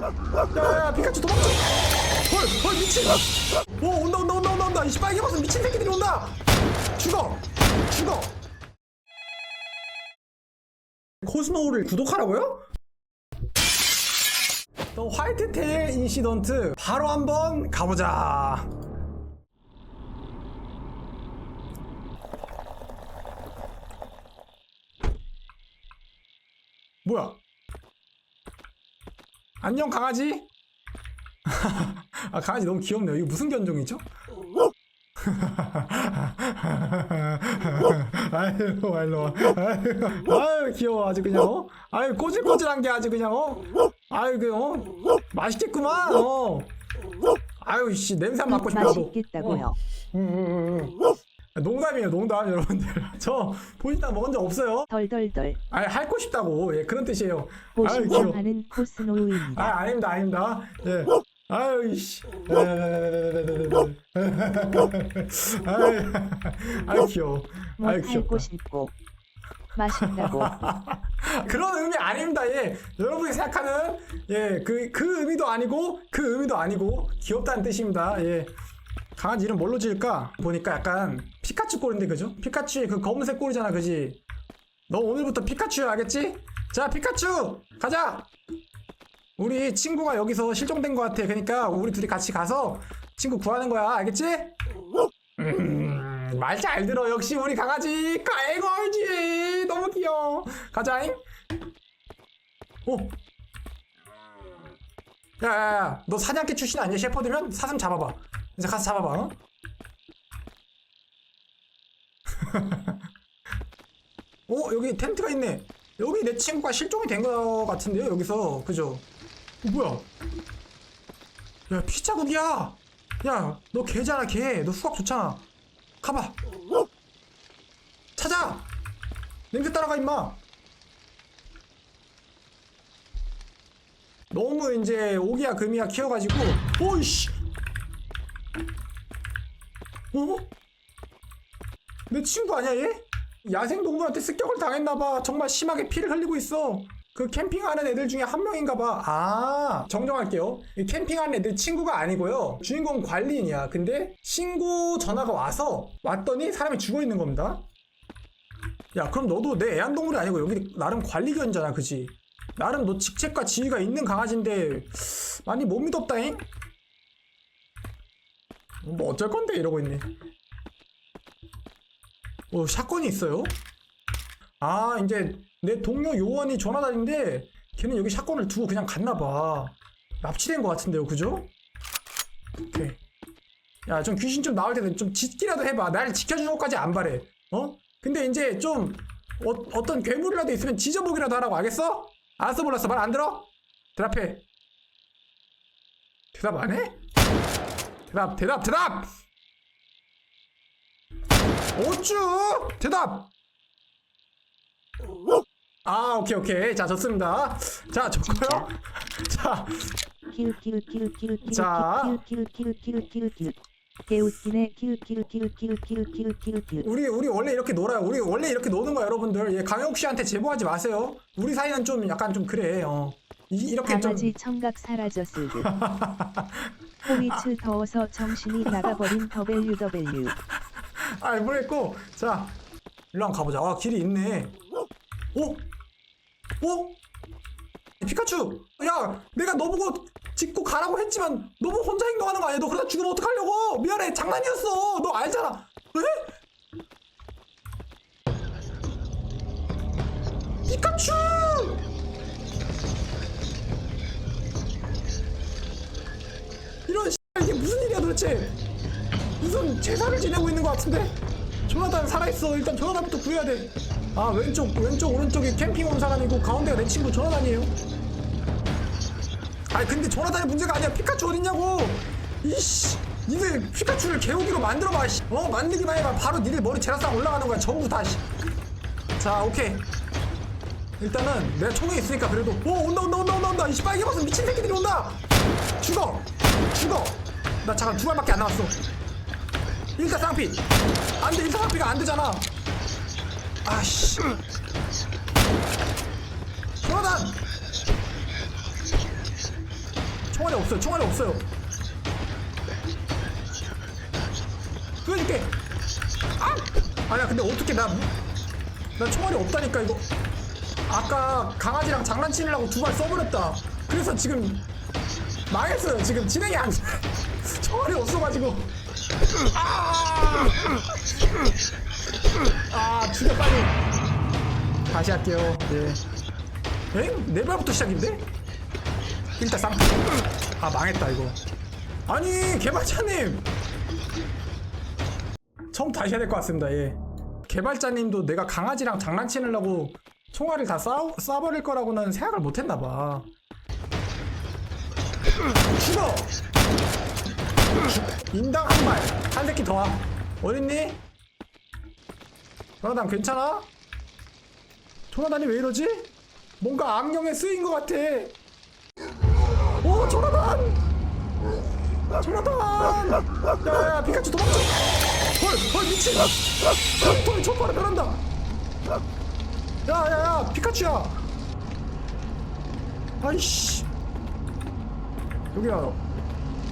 야야야 피카츄 도망쳐. 헐헐 미친. 오 온다 온다 온다 온다 온다. 이 빨개 벗은 미친 새끼들이 온다. 죽어 죽어. 코스모를 구독하라고요? 또 화이트테일 인시던트 바로 한번 가보자. 뭐야 안녕 강아지 아 강아지 너무 귀엽네요 이거 무슨 견종이죠? 아유 말로 아유, 아유 귀여워 아주 그냥 어? 아유 꼬질꼬질한 게 아주 그냥 어? 아유 그 어? 맛있겠구만 어 아유 씨 냄새 안 맡고 싶어 맛있겠다고요. 응, 응, 응, 응. 농담이에요 농담 여러분들 저 보시다 먹은 적 없어요 덜덜덜 아니 할고 싶다고 예 그런 뜻이에요 아유 보시면 귀여워 하는 코스노우입니다. 아, 아닙니다, 아닙니다. 예. 아유, 이씨. 아유, 아유, 귀여워. 뭐 아유, 살고 귀엽다. 싶고 맛있다고 그런 의미 아닙니다, 예. 여러분이 생각하는, 예, 그, 그 의미도 아니고, 그 의미도 아니고, 귀엽다는 뜻입니다, 예. 강아지 이름 뭘로 지을까? 보니까 약간 피카츄 꼴인데, 그죠? 피카츄의 그 검은색 꼴이잖아, 그지? 너 오늘부터 피카츄야, 알겠지? 자, 피카츄! 가자! 우리 친구가 여기서 실종된 것 같아. 그러니까 우리 둘이 같이 가서 친구 구하는 거야. 알겠지? 음, 말 잘 들어. 역시 우리 강아지. 가이걸지. 너무 귀여워. 가자잉. 오. 야, 야, 야. 너 사냥개 출신 아니야? 셰퍼드면? 사슴 잡아봐. 이제 가서 잡아봐. 어? 어, 여기 텐트가 있네. 여기 내 친구가 실종이 된거 같은데요, 여기서. 그죠? 어, 뭐야? 야, 피자국이야! 야, 너 개잖아, 개. 너 수학 좋잖아. 가봐. 찾아! 냄새 따라가, 임마! 너무 이제 오기야 금이야 키워가지고, 오이씨! 어? 내 친구 아니야, 얘? 야생동물한테 습격을 당했나봐. 정말 심하게 피를 흘리고 있어. 그 캠핑하는 애들 중에 한 명인가봐. 아, 정정할게요. 이 캠핑하는 애들 친구가 아니고요. 주인공 관리인이야. 근데 신고 전화가 와서 왔더니 사람이 죽어 있는 겁니다. 야, 그럼 너도 내 애완동물이 아니고 여기 나름 관리견이잖아, 그지? 나름 너 직책과 지위가 있는 강아지인데 많이 못 믿었다잉? 뭐 어쩔 건데 이러고 있네. 어, 사건이 있어요? 아, 이제 내 동료 요원이 전화다닌데 걔는 여기 사건을 두고 그냥 갔나봐. 납치된 것 같은데요, 그죠? 오케이. 야, 좀 귀신 좀 나올 때는 좀 짖기라도 해봐. 날 지켜주는 것까지 안 바래. 어? 근데 이제 좀 어, 어떤 괴물이라도 있으면 짖어보기라도 하라고 알겠어? 알았어 몰랐어 말 안 들어? 대답해. 대답 안 해? 대답 대답 대답! 어쭈? 대답! 아, 오케이, 오케이. 자, 좋습니다. 자, 좋고요. 자, 키우키우키우키우키우 자. 키우키우키우키우키우 개웃기네 키우키우키우키우키우키우키우 우리, 우리 원래 이렇게 놀아요. 우리 원래 이렇게 노는 거야, 여러분들. 예, 강혁 씨한테 제보하지 마세요. 우리 사이는 좀 약간 좀 그래, 어. 이, 이렇게 좀. 강아지 청각 사라졌을 듯 호미츠 더워서 정신이 나가버린 WW 아, 모르겠고. 자, 일로 가보자. 아, 길이 있네. 오? 오? 피카츄! 야, 내가 너 보고 짚고 가라고 했지만 너무 혼자 행동하는 거 아니야? 너 그러다 죽으면 어떡하려고? 미안해, 장난이었어. 너 알잖아. 왜? 도대체? 무슨 제사를 지내고 있는 것 같은데? 조나단 살아있어. 일단 조나단부터 구해야 돼. 아 왼쪽 왼쪽 오른쪽이 캠핑 온 사람이고 가운데가 내 친구 조나단이에요. 아니 근데 조나단이 문제가 아니야. 피카츄 어딨냐고. 이씨. 니들 피카츄를 개우기로 만들어봐. 씨. 어 만들기만 해봐. 바로 니들 머리 제라상 올라가는 거야. 전부 다. 씨. 자 오케이. 일단은 내가 총이 있으니까 그래도 오 온다 온다 온다 온다 온다. 이 빨개 벗은 미친 새끼들이 온다. 죽어 죽어. 나 잠깐 두 발밖에 안 남았어. 일타 쌍피 안돼 일타 쌍피가 안 되잖아 아씨 조나단 총알이 없어요. 총알이 없어요. 구해줄게. 아! 아니야 근데 어떻게 나, 나 총알이 없다니까 이거. 아까 강아지랑 장난치려고 두 발 써버렸다. 그래서 지금 망했어요. 지금 진행이 안 돼. 총알이 없어가지고. 아! 아, 죽여 빨리. 다시 할게요. 예. 엥? 네 발부터 시작인데? 일단 쌍. 아 망했다 이거. 아니 개발자님. 처음 다시 해야 될 것 같습니다. 예. 개발자님도 내가 강아지랑 장난치려고 총알을 다 쏴, 쏴버릴 거라고는 생각을 못했나봐. 죽어! 인당 한 발. 한 새끼 더 와. 어딨니? 조나단 괜찮아? 조나단이 왜 이러지? 뭔가 악령에 쓰인 것 같아. 오, 조나단! 조나단! 야야야, 피카츄 도망쳐! 헐, 헐, 미친! 헐, 초파를 변한다! 야 야 야, 피카츄야! 아이씨. 여기야.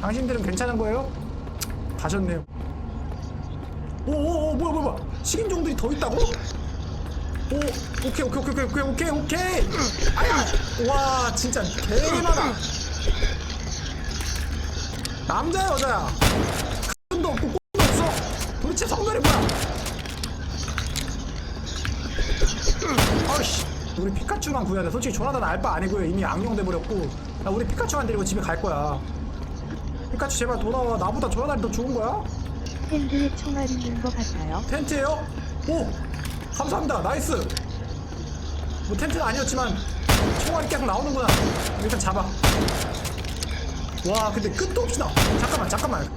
당신들은 괜찮은 거예요? 가셨네요. 오오오 뭐야 뭐야 식인종들이 더 있다고? 오 오케이 오케이 오케이 오케이 오케이 오케이 아야! 와 진짜 개많아. 남자야 여자야? 가슴도 없고 꼴도 없어. 도대체 성별이 뭐야? 아이씨 우리 피카츄만 구해야 돼. 솔직히 조나단 알바 아니고요. 이미 악령 돼버렸고. 나 우리 피카츄만 데리고 집에 갈 거야 피카츄 제발 돌아와 나보다 조나단이 더 좋은 거야? 핸드에 총알 있는 것 같아요. 텐트예요? 오! 감사합니다. 나이스. 뭐 텐트는 아니었지만 총알이 계속 나오는구나. 일단 잡아. 와, 근데 끝도 없이 나. 잠깐만, 잠깐만.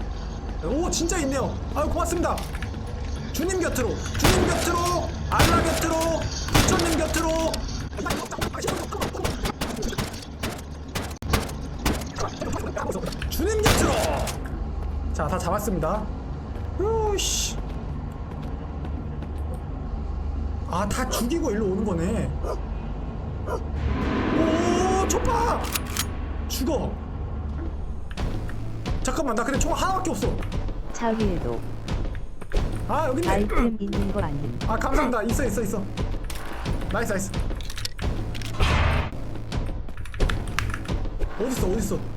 오, 진짜 있네요. 아유, 고맙습니다. 주님 곁으로, 주님 곁으로, 알라 곁으로, 부처님 곁으로. 주님 곁으로. 자, 다 잡았습니다. 으씨. 아, 다 죽이고 일로 오는 거네. 오, 초파! 죽어. 잠깐만, 나 근데 총 하나밖에 없어. 차 위에도 아, 여기 있네. 아이템 있는 거 아님. 아, 감사합니다. 있어, 있어, 있어. 나이스, 나이스. 어딨어, 어딨어.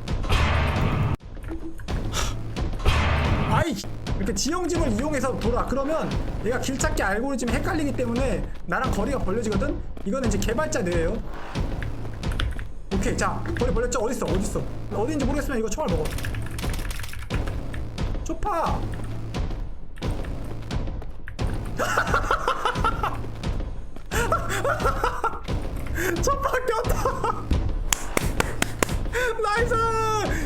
아이, 이렇게 지형집을 이용해서 돌아. 그러면 얘가 길찾기 알고리즘이 헷갈리기 때문에 나랑 거리가 벌려지거든? 이거는 이제 개발자 뇌예요. 오케이, 자, 거리 벌렸죠? 어딨어, 어딨어. 어딘지 모르겠으면 이거 총알 먹어. 초파! 첫 바뀌었다. 나이스.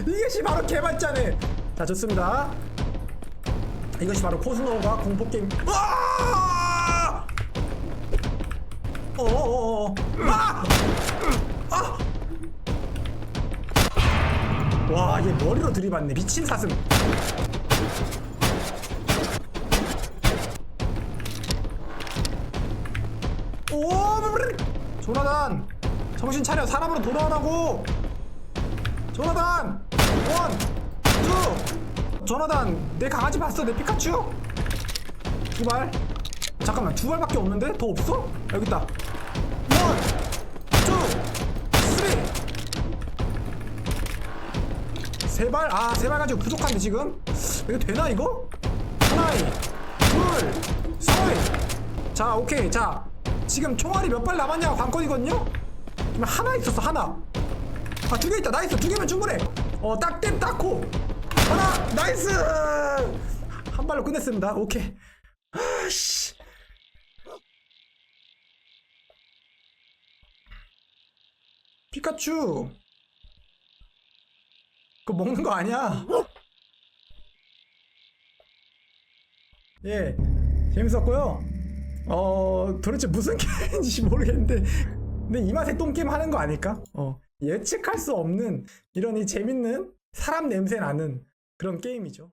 이것이 바로 개발자네. 자 좋습니다. 이것이 바로 코스노가 공포 게임. 와! 어어어. 아! 아! 와, 얘 머리로 들이받네. 미친 사슴. 오! 조나단! 정신 차려! 사람으로 돌아오라고! 조나단! 원! 투! 조나단! 내 강아지 봤어? 내 피카츄? 두 발? 잠깐만, 두 발밖에 없는데? 더 없어? 여기 있다. 원! 투! 쓰리! 세 발? 아, 세 발 가지고 부족한데, 지금? 이거 되나, 이거? 하나이, 둘, 셋! 자, 오케이. 자, 지금 총알이 몇 발 남았냐가 관건이거든요? 하나 있었어, 하나. 아, 두 개 있다. 나이스. 두 개면 충분해. 어, 딱땜 딱코. 하나, 나이스! 한 발로 끝냈습니다. 오케이. 아씨. 피카츄. 그거 먹는 거 아니야? 예, 재밌었고요. 어, 도대체 무슨 게임인지 모르겠는데, 근데 이 맛에 똥게임 하는 거 아닐까? 어, 예측할 수 없는 이런 이 재밌는 사람 냄새 나는 그런 게임이죠.